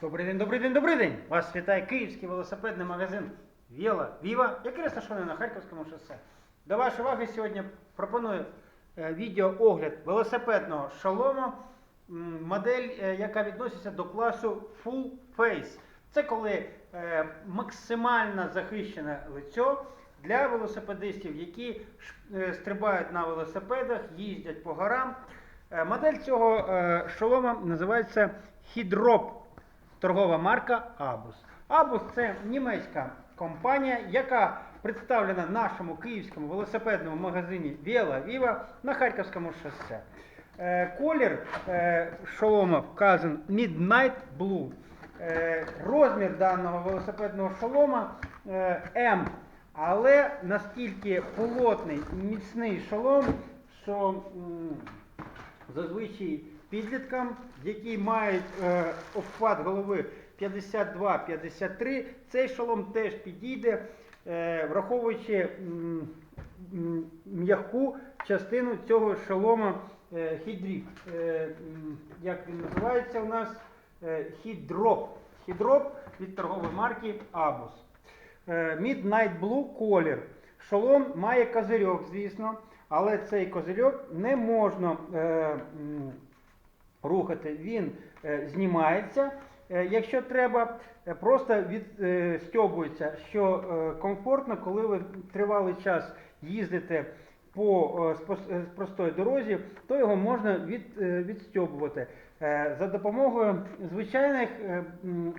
Добрий день, добрий день, добрий день! Вас вітає київський велосипедний магазин Віла Віва, який розташований на Харківському шосе. До вашої уваги сьогодні пропоную е, відеоогляд велосипедного шолома, модель, е, яка відноситься до класу Full Face. Це коли е, максимально захищене лицьо для велосипедистів, які стрибають на велосипедах, їздять по горам. Модель цього шолома називається Hydrop, торгова марка Abus. Abus це німецька компанія, яка представлена в нашому київському велосипедному магазині Vela Viva на Харківському шосе. Е, Колір е, шолома вказан Midnight Blue. Е, Розмір даного велосипедного шолома М. Але настільки полотний міцний шолом, що зазвичай підліткам, які мають е, обхват голови 52-53, цей шолом теж підійде, е, враховуючи м'яку частину цього шолома е, хідріп. Е, як він називається у нас? Е, хідроп. Хідроп від торгової марки Abus. Е, Midnight Blue колір. Шолом має козирьок, звісно, але цей козирьок не можна е, рухати. Він е, знімається. Е, якщо треба, е, просто відстьобується, що е, комфортно, коли ви тривалий час їздите по простої дорозі, то його можна від, відстьобувати. За допомогою звичайних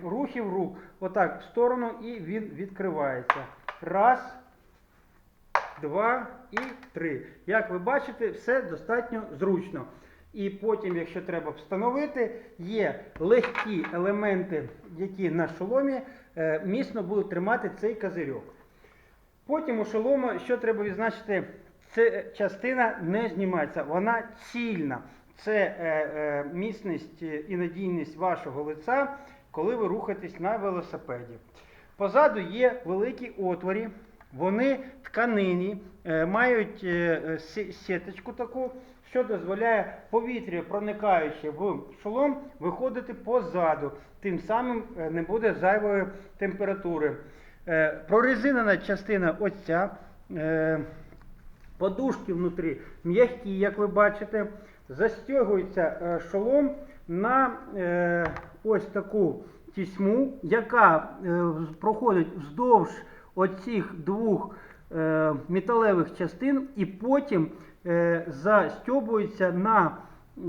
рухів рук, отак в сторону, і він відкривається. Раз, два і три. Як ви бачите, все достатньо зручно. І потім, якщо треба встановити, є легкі елементи, які на шоломі е, міцно будуть тримати цей козирьок. Потім у шолома, що треба відзначити, ця частина не знімається, вона цільна. Це е, е, міцність і надійність вашого лиця, коли ви рухаєтесь на велосипеді. Позаду є великі отворі, вони тканині, е, мають е, е, сі- сіточку таку, що дозволяє повітря, проникаючи в шолом, виходити позаду. Тим самим не буде зайвої температури. Прорезинена частина ось Подушки внутрі м'які, як ви бачите, застягується шолом на ось таку тісьму, яка проходить вздовж оцих двох е, металевих частин, і потім е, застьобується на, е,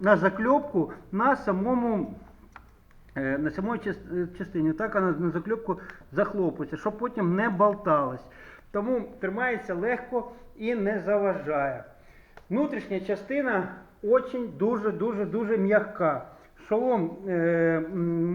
на закльопку на самому Е, на самій частині. Так вона на закльопку захлопується, щоб потім не болталась. Тому тримається легко і не заважає. Внутрішня частина дуже-дуже дуже м'яка. Шолом е,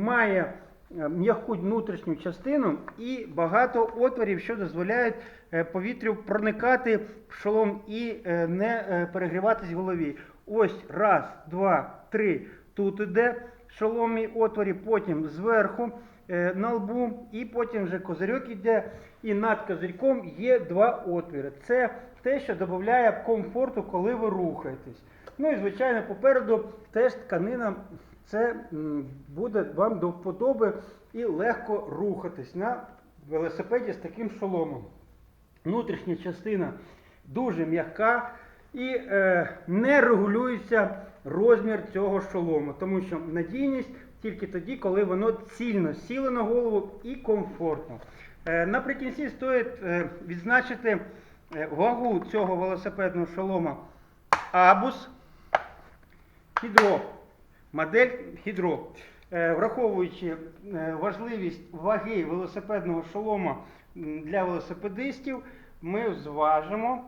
має м'яку внутрішню частину і багато отворів, що дозволяють е, повітрю проникати в шолом і е, не е, перегріватись в голові. Ось раз, два, три. Тут іде шоломі отворі, потім зверху е, на лбу, і потім вже козирьок іде. І над козирьком є два отвіри. Це те, що додає комфорту, коли ви рухаєтесь. Ну і звичайно, попереду теж тканина. Це буде вам до вподоби і легко рухатись на велосипеді з таким шоломом. Внутрішня частина дуже м'яка і е, не регулюється розмір цього шолому, тому що надійність тільки тоді, коли воно цільно сіло на голову і комфортно. Е, наприкінці стоїть е, відзначити е, вагу цього велосипедного шолома Abus Hydro. Модель Hydro. Е, Враховуючи е, важливість ваги велосипедного шолома для велосипедистів, ми зважимо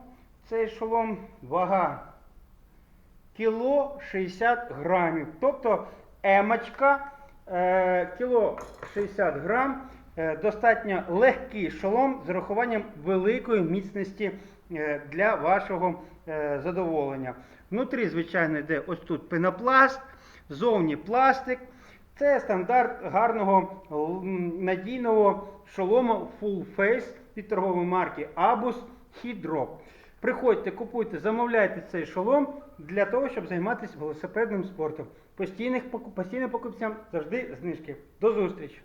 цей шолом. Вага кіло 60 грамів. Тобто емочка е, кіло 60 грам. Достатньо легкий шолом з урахуванням великої міцності для вашого задоволення. Внутрі, звичайно, йде ось тут пенопласт, зовні пластик. Це стандарт гарного надійного шолома Full Face від торгової марки Abus Hydro. Приходьте, купуйте, замовляйте цей шолом для того, щоб займатися велосипедним спортом. Постійних постійним покупцям завжди знижки. До зустрічі!